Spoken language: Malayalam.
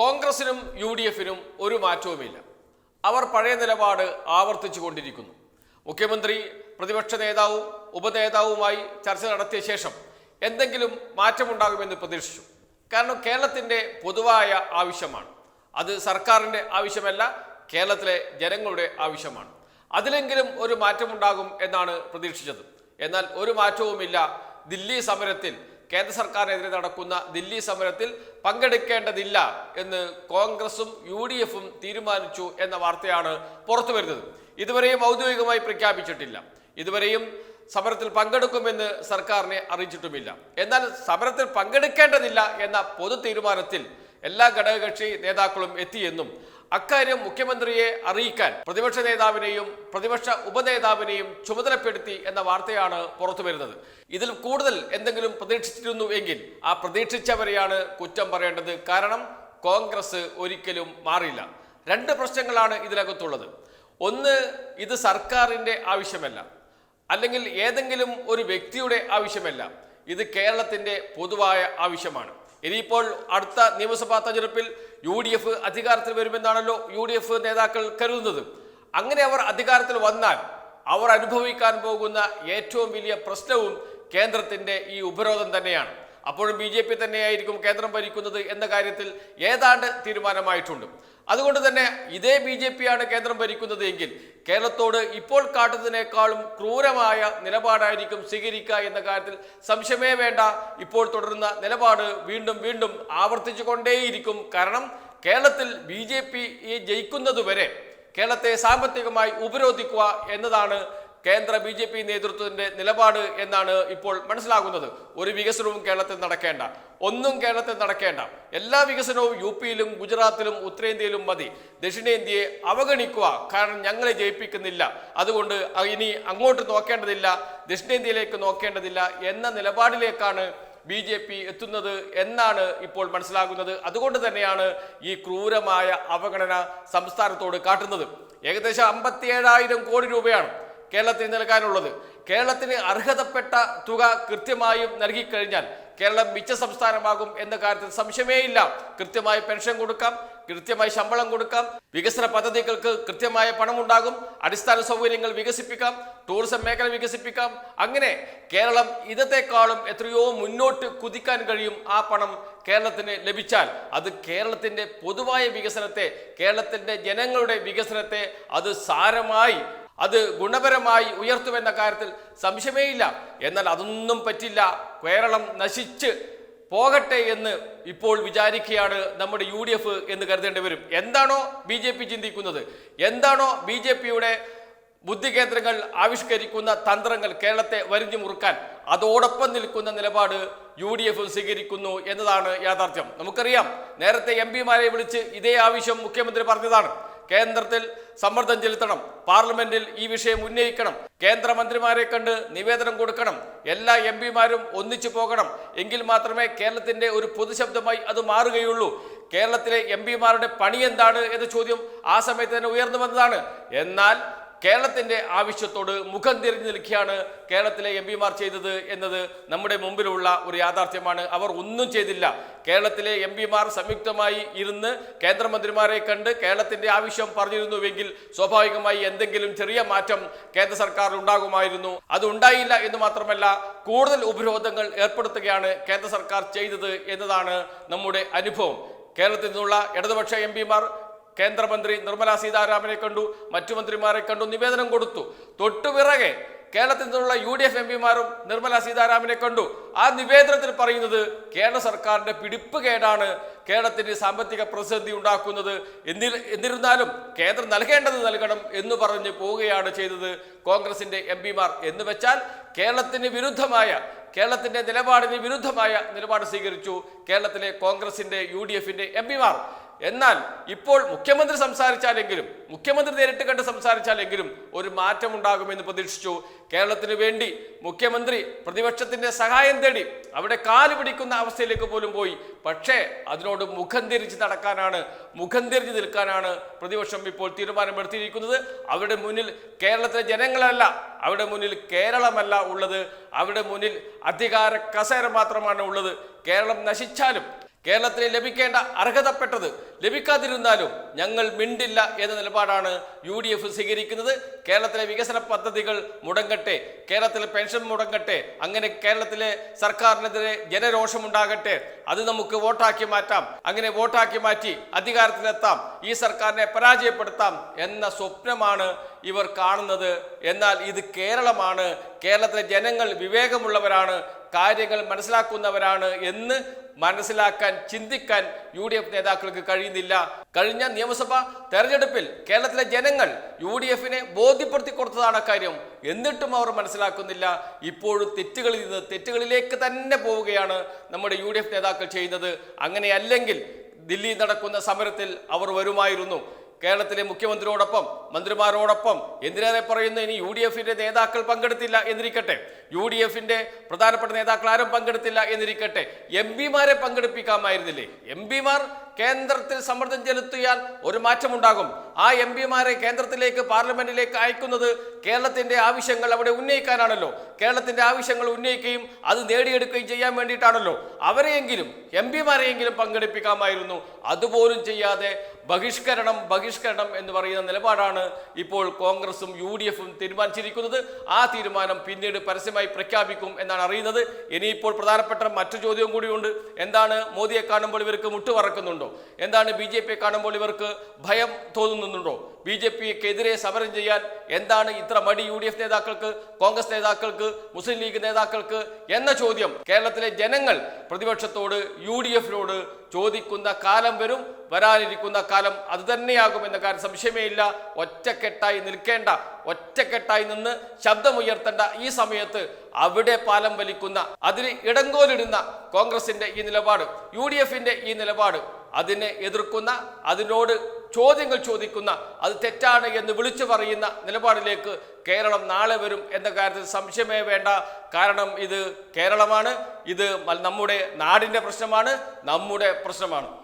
കോൺഗ്രസിനും യു ഡി എഫിനും ഒരു മാറ്റവുമില്ല. അവർ പഴയ നിലപാട് ആവർത്തിച്ചു കൊണ്ടിരിക്കുന്നു മുഖ്യമന്ത്രി പ്രതിപക്ഷ നേതാവും ഉപനേതാവുമായി ചർച്ച നടത്തിയ ശേഷം എന്തെങ്കിലും മാറ്റമുണ്ടാകുമെന്ന് പ്രതീക്ഷിച്ചു. കാരണം കേരളത്തിന്റെ പൊതുവായ ആവശ്യമാണ്. അത് സർക്കാരിന്റെ ആവശ്യമല്ല കേരളത്തിലെ ജനങ്ങളുടെ ആവശ്യമാണ്. അതിലെങ്കിലും ഒരു മാറ്റമുണ്ടാകും എന്നാണ് പ്രതീക്ഷിച്ചത്. എന്നാൽ ഒരു മാറ്റവുമില്ല. ദില്ലി സമരത്തിൽ കേന്ദ്ര സർക്കാരിനെതിരെ നടക്കുന്ന ദില്ലി സമരത്തിൽ പങ്കെടുക്കേണ്ടതില്ല എന്ന് കോൺഗ്രസും യു ഡി എഫും തീരുമാനിച്ചു എന്ന വാർത്തയാണ് പുറത്തു വരുന്നത്. ഇതുവരെയും ഔദ്യോഗികമായി പ്രഖ്യാപിച്ചിട്ടില്ല. ഇതുവരെയും സമരത്തിൽ പങ്കെടുക്കുമെന്ന് സർക്കാരിനെ അറിയിച്ചിട്ടുമില്ല. എന്നാൽ സമരത്തിൽ പങ്കെടുക്കേണ്ടതില്ല എന്ന പൊതു തീരുമാനത്തിൽ എല്ലാ ഘടകകക്ഷി നേതാക്കളും എത്തിയെന്നും അക്കാര്യം മുഖ്യമന്ത്രിയെ അറിയിക്കാൻ പ്രതിപക്ഷ നേതാവിനെയും പ്രതിപക്ഷ ഉപനേതാവിനെയും ചുമതലപ്പെടുത്തി എന്ന വാർത്തയാണ് പുറത്തു വരുന്നത്. ഇതിൽ കൂടുതൽ എന്തെങ്കിലും പ്രതീക്ഷിച്ചിരുന്നു എങ്കിൽ ആ പ്രതീക്ഷിച്ചവരെയാണ് കുറ്റം പറയേണ്ടത്. കാരണം കോൺഗ്രസ് ഒരിക്കലും മാറിയില്ല. രണ്ട് പ്രശ്നങ്ങളാണ് ഇതിനകത്തുള്ളത്. ഒന്ന് ഇത് സർക്കാരിന്റെ ആവശ്യമല്ല. അല്ലെങ്കിൽ ഏതെങ്കിലും ഒരു വ്യക്തിയുടെ ആവശ്യമല്ല. ഇത് കേരളത്തിന്റെ പൊതുവായ ആവശ്യമാണ്. ഇനിയിപ്പോൾ അടുത്ത നിയമസഭാ തെരഞ്ഞെടുപ്പിൽ യു ഡി എഫ് അധികാരത്തിൽ വരുമെന്നാണല്ലോ യു ഡി എഫ് നേതാക്കൾ കരുതുന്നത്. അങ്ങനെ അവർ അധികാരത്തിൽ വന്നാൽ അവർ അനുഭവിക്കാൻ പോകുന്ന ഏറ്റവും വലിയ പ്രശ്നവും കേന്ദ്രത്തിന്റെ ഈ ഉപരോധം തന്നെയാണ്. അപ്പോഴും ബി ജെ പി തന്നെയായിരിക്കും കേന്ദ്രം ഭരിക്കുന്നത് എന്ന കാര്യത്തിൽ ഏതാണ്ട് തീരുമാനമായിട്ടുണ്ട്. അതുകൊണ്ട് തന്നെ ഇതേ ബി ജെ പിയാണ് കേന്ദ്രം ഭരിക്കുന്നത് എങ്കിൽ കേരളത്തോട് ഇപ്പോൾ കാട്ടുന്നതിനേക്കാളും ക്രൂരമായ നിലപാടായിരിക്കും സ്വീകരിക്കുക എന്ന കാര്യത്തിൽ സംശയമേ വേണ്ട. ഇപ്പോൾ തുടരുന്ന നിലപാട് വീണ്ടും വീണ്ടും ആവർത്തിച്ചു കൊണ്ടേയിരിക്കും കാരണം കേരളത്തിൽ ബി ജെ പി ജയിക്കുന്നതുവരെ കേരളത്തെ സാമ്പത്തികമായി ഉപരോധിക്കുക എന്നതാണ് കേന്ദ്ര ബി ജെ പി നേതൃത്വത്തിന്റെ നിലപാട് എന്നാണ് ഇപ്പോൾ മനസ്സിലാകുന്നത്. ഒരു വികസനവും കേരളത്തിൽ നടക്കേണ്ട. ഒന്നും കേരളത്തിൽ നടക്കേണ്ട. എല്ലാ വികസനവും യു പിയിലും ഗുജറാത്തിലും ഉത്തരേന്ത്യയിലും മതി. ദക്ഷിണേന്ത്യയെ അവഗണിക്കുക കാരണം ഞങ്ങളെ ജയിപ്പിക്കുന്നില്ല. അതുകൊണ്ട് ഇനി അങ്ങോട്ട് നോക്കേണ്ടതില്ല ദക്ഷിണേന്ത്യയിലേക്ക് നോക്കേണ്ടതില്ല എന്ന നിലപാടിലേക്കാണ് ബി ജെ പി എത്തുന്നത് എന്നാണ് ഇപ്പോൾ മനസ്സിലാകുന്നത്. അതുകൊണ്ട് തന്നെയാണ് ഈ ക്രൂരമായ അവഗണന സംസ്ഥാനത്തോട് കാട്ടുന്നത്. ഏകദേശം അമ്പത്തിയേഴായിരം കോടി രൂപയാണ് കേരളത്തിന് നൽകാനുള്ളത് കേരളത്തിന് അർഹതപ്പെട്ട തുക കൃത്യമായും നൽകിക്കഴിഞ്ഞാൽ കേരളം മിച്ച സംസ്ഥാനമാകും എന്ന കാര്യത്തിൽ സംശയമേ ഇല്ല കൃത്യമായി പെൻഷൻ കൊടുക്കാം കൃത്യമായി ശമ്പളം കൊടുക്കാം വികസന പദ്ധതികൾക്ക് കൃത്യമായ പണം ഉണ്ടാകും അടിസ്ഥാന സൗകര്യങ്ങൾ വികസിപ്പിക്കാം ടൂറിസം മേഖല വികസിപ്പിക്കാം. അങ്ങനെ കേരളം ഇന്നത്തെക്കാളും എത്രയോ മുന്നോട്ട് കുതിക്കാൻ കഴിയും ആ പണം കേരളത്തിന് ലഭിച്ചാൽ. അത് കേരളത്തിന്റെ പൊതുവായ വികസനത്തെ കേരളത്തിന്റെ ജനങ്ങളുടെ വികസനത്തെ അത് സാരമായി അത് ഗുണപരമായി ഉയർത്തുമെന്ന കാര്യത്തിൽ സംശയമേയില്ല. എന്നാൽ അതൊന്നും പറ്റില്ല. കേരളം നശിച്ച് പോകട്ടെ എന്ന് ഇപ്പോൾ വിചാരിക്കുകയാണ് നമ്മുടെ യു ഡി എഫ് എന്ന് കരുതേണ്ടി വരും. എന്താണോ ബി ജെ പി ചിന്തിക്കുന്നത്? എന്താണോ ബി ജെ പിയുടെ ബുദ്ധികേന്ദ്രങ്ങൾ ആവിഷ്കരിക്കുന്ന തന്ത്രങ്ങൾ കേരളത്തെ വരിഞ്ഞു മുറുക്കാൻ? അതോടൊപ്പം നിൽക്കുന്ന നിലപാട് യു ഡി എഫ് സ്വീകരിക്കുന്നു എന്നതാണ് യാഥാർത്ഥ്യം. നമുക്കറിയാം. നേരത്തെ എം പിമാരെ വിളിച്ച് ഇതേ ആവശ്യം മുഖ്യമന്ത്രി പറഞ്ഞതാണ്. കേന്ദ്രത്തിൽ സമ്മർദ്ദം ചെലുത്തണം. പാർലമെന്റിൽ ഈ വിഷയം ഉന്നയിക്കണം. കേന്ദ്രമന്ത്രിമാരെ കണ്ട് നിവേദനം കൊടുക്കണം. എല്ലാ എം പിമാരും ഒന്നിച്ചു പോകണം. എങ്കിൽ മാത്രമേ കേരളത്തിന്റെ ഒരു പൊതുശബ്ദമായി അത് മാറുകയുള്ളൂ. കേരളത്തിലെ എം പിമാരുടെ പണി എന്താണ് എന്ന ചോദ്യം ആ സമയത്ത് തന്നെ ഉയർന്നു വന്നതാണ്. എന്നാൽ കേരളത്തിന്റെ ആവശ്യത്തോട് മുഖം തിരിഞ്ഞു നിൽക്കുകയാണ് കേരളത്തിലെ എം പിമാർ ചെയ്തത് എന്നത് നമ്മുടെ മുമ്പിലുള്ള ഒരു യാഥാർത്ഥ്യമാണ്. അവർ ഒന്നും ചെയ്തില്ല. കേരളത്തിലെ എം പിമാർ സംയുക്തമായി ഇരുന്ന് കേന്ദ്രമന്ത്രിമാരെ കണ്ട് കേരളത്തിന്റെ ആവശ്യം പറഞ്ഞിരുന്നുവെങ്കിൽ സ്വാഭാവികമായി എന്തെങ്കിലും ചെറിയ മാറ്റം കേന്ദ്ര സർക്കാർ ഉണ്ടാകുമായിരുന്നു. അത് ഉണ്ടായില്ല എന്ന് മാത്രമല്ല കൂടുതൽ ഉപരോധങ്ങൾ ഏർപ്പെടുത്തുകയാണ് കേന്ദ്ര സർക്കാർ ചെയ്തത് എന്നതാണ് നമ്മുടെ അനുഭവം. കേരളത്തിൽ നിന്നുള്ള ഇടതുപക്ഷ എം പിമാർ കേന്ദ്രമന്ത്രി നിർമ്മലാ സീതാരാമനെ കണ്ടു മറ്റു മന്ത്രിമാരെ കണ്ടു നിവേദനം കൊടുത്തു. തൊട്ടുപിറകെ കേരളത്തിൽ നിന്നുള്ള യു ഡി എഫ് എം പിമാരും നിർമ്മലാ സീതാരാമനെ കണ്ടു. ആ നിവേദനത്തിൽ പറയുന്നത് കേരള സർക്കാരിന്റെ പിടിപ്പ് കേടാണ് കേരളത്തിന്റെ സാമ്പത്തിക പ്രതിസന്ധി ഉണ്ടാക്കുന്നത്. എന്നി എന്നിരുന്നാലും കേന്ദ്രം നൽകേണ്ടത് നൽകണം എന്ന് പറഞ്ഞ് പോവുകയാണ് ചെയ്തത് കോൺഗ്രസിന്റെ എം പിമാർ. എന്ന് വെച്ചാൽ കേരളത്തിന് വിരുദ്ധമായ കേരളത്തിന്റെ നിലപാടിന് വിരുദ്ധമായ നിലപാട് സ്വീകരിച്ചു കേരളത്തിലെ കോൺഗ്രസിന്റെ യു ഡി എഫിന്റെ എം പിമാർ. എന്നാൽ ഇപ്പോൾ മുഖ്യമന്ത്രി സംസാരിച്ചാലെങ്കിലും മുഖ്യമന്ത്രി നേരിട്ട് കണ്ട് സംസാരിച്ചാലെങ്കിലും ഒരു മാറ്റം ഉണ്ടാകുമെന്ന് പ്രതീക്ഷിച്ചു. കേരളത്തിന് വേണ്ടി മുഖ്യമന്ത്രി പ്രതിപക്ഷത്തിന്റെ സഹായം തേടി അവിടെ കാൽ പിടിക്കുന്ന അവസ്ഥയിലേക്ക് പോലും പോയി. പക്ഷേ അതിനോട് മുഖം തിരിച്ച് നടക്കാനാണ് മുഖം തിരിഞ്ഞ് നിൽക്കാനാണ് പ്രതിപക്ഷം ഇപ്പോൾ തീരുമാനമെടുത്തിരിക്കുന്നത്. അവരുടെ മുന്നിൽ കേരളത്തിലെ ജനങ്ങളല്ല അവരുടെ മുന്നിൽ കേരളമല്ല ഉള്ളത്. അവരുടെ മുന്നിൽ അധികാര കസേര മാത്രമാണ് ഉള്ളത്. കേരളം നശിച്ചാലും കേരളത്തിന് ലഭിക്കേണ്ട അർഹതപ്പെട്ടത് ലഭിക്കാതിരുന്നാലും ഞങ്ങൾ മിണ്ടില്ല എന്ന നിലപാടാണ് യു ഡി എഫ് സ്വീകരിക്കുന്നത്. കേരളത്തിലെ വികസന പദ്ധതികൾ മുടങ്ങട്ടെ കേരളത്തിലെ പെൻഷൻ മുടങ്ങട്ടെ അങ്ങനെ കേരളത്തിലെ സർക്കാരിനെതിരെ ജനരോഷമുണ്ടാകട്ടെ അത് നമുക്ക് വോട്ടാക്കി മാറ്റാം. അങ്ങനെ വോട്ടാക്കി മാറ്റി അധികാരത്തിലെത്താം ഈ സർക്കാരിനെ പരാജയപ്പെടുത്താം എന്ന സ്വപ്നമാണ് ഇവർ കാണുന്നത്. എന്നാൽ ഇത് കേരളമാണ്. കേരളത്തിലെ ജനങ്ങൾ വിവേകമുള്ളവരാണ്. കാര്യങ്ങൾ മനസ്സിലാക്കുന്നവരാണ് എന്ന് മനസ്സിലാക്കാൻ ചിന്തിക്കാൻ യു ഡി എഫ് നേതാക്കൾക്ക് കഴിയുന്നില്ല. കഴിഞ്ഞ നിയമസഭാ തെരഞ്ഞെടുപ്പിൽ കേരളത്തിലെ ജനങ്ങൾ യു ഡി എഫിനെ ബോധ്യപ്പെടുത്തി കൊടുത്തതാണ് കാര്യം എന്നിട്ടും അവർ മനസ്സിലാക്കുന്നില്ല. ഇപ്പോഴും തെറ്റുകളിൽ നിന്ന് തെറ്റുകളിലേക്ക് തന്നെ പോവുകയാണ് നമ്മുടെ യു നേതാക്കൾ ചെയ്യുന്നത്. അങ്ങനെയല്ലെങ്കിൽ ദില്ലിയിൽ നടക്കുന്ന സമരത്തിൽ അവർ വരുമായിരുന്നു. കേരളത്തിലെ മുഖ്യമന്ത്രിയോടൊപ്പം മന്ത്രിമാരോടൊപ്പം എന്തിനേറെ പറയുന്നു? ഇനി യു ഡി എഫിന്റെ നേതാക്കൾ പങ്കെടുത്തില്ല എന്നിരിക്കട്ടെ. യു ഡി എഫിന്റെ പ്രധാനപ്പെട്ട നേതാക്കൾ ആരും പങ്കെടുത്തില്ല എന്നിരിക്കട്ടെ. എം പിമാരെ പങ്കെടുപ്പിക്കാമായിരുന്നില്ലേ? എം പിമാർ കേന്ദ്രത്തിൽ സമ്മർദ്ദം ചെലുത്തിയാൽ ഒരു മാറ്റമുണ്ടാകും. ആ എം പിമാരെ കേന്ദ്രത്തിലേക്ക് പാർലമെന്റിലേക്ക് അയക്കുന്നത് കേരളത്തിന്റെ ആവശ്യങ്ങൾ അവിടെ ഉന്നയിക്കാനാണല്ലോ. കേരളത്തിന്റെ ആവശ്യങ്ങൾ ഉന്നയിക്കുകയും അത് നേടിയെടുക്കുകയും ചെയ്യാൻ വേണ്ടിയിട്ടാണല്ലോ. അവരെയെങ്കിലും എം പിമാരെയെങ്കിലും പങ്കെടുപ്പിക്കാമായിരുന്നു. അതുപോലും ചെയ്യാതെ ബഹിഷ്കരണം ബഹിഷ്കരണം എന്ന് പറയുന്ന നിലപാടാണ് ഇപ്പോൾ കോൺഗ്രസും യു ഡി എഫും തീരുമാനിച്ചിരിക്കുന്നത്. ആ തീരുമാനം പിന്നീട് പരസ്യമായി പ്രഖ്യാപിക്കും എന്നാണ് അറിയുന്നത്. ഇനിയിപ്പോൾ പ്രധാനപ്പെട്ട മറ്റു ചോദ്യവും കൂടിയുണ്ട്. എന്താണ് മോദിയെ കാണുമ്പോൾ ഇവർക്ക് മുട്ടുവറക്കുന്നുണ്ടോ? എന്താണ് ബി ജെ പിയെ കാണുമ്പോൾ ഇവർക്ക് ഭയം തോന്നുന്നുണ്ടോ ബി ജെ പിക്കെതിരെ സമരം ചെയ്യാൻ എന്താണ് ഇത്ര മടി യു ഡി എഫ് നേതാക്കൾക്ക് കോൺഗ്രസ് നേതാക്കൾക്ക് മുസ്ലിം ലീഗ് നേതാക്കൾക്ക് എന്ന ചോദ്യം? കേരളത്തിലെ ജനങ്ങൾ പ്രതിപക്ഷത്തോട് യു ഡി എഫിനോട് ചോദിക്കുന്ന കാലം വരും വരാനിരിക്കുന്ന കാലം അത് തന്നെയാകുമെന്ന കാര്യം സംശയമേ ഇല്ല. ഒറ്റക്കെട്ടായി നിൽക്കേണ്ട ഒറ്റക്കെട്ടായി നിന്ന് ശബ്ദമുയർത്തേണ്ട ഈ സമയത്ത് അവിടെ പാലം വലിക്കുന്ന അതിന് ഇടങ്കോലിടുന്ന കോൺഗ്രസിന്റെ ഈ നിലപാട് യു ഈ നിലപാട് അതിനെ എതിർക്കുന്ന അതിനോട് ചോദ്യങ്ങൾ ചോദിക്കുന്ന അത് തെറ്റാണ് എന്ന് വിളിച്ചു പറയുന്ന നിലപാടിലേക്ക് കേരളം നാളെ വരും എന്ന കാര്യത്തിൽ സംശയമേ വേണ്ട. കാരണം ഇത് കേരളമാണ്. ഇത് നമ്മുടെ നാടിന്റെ പ്രശ്നമാണ് നമ്മുടെ പ്രശ്നമാണ്.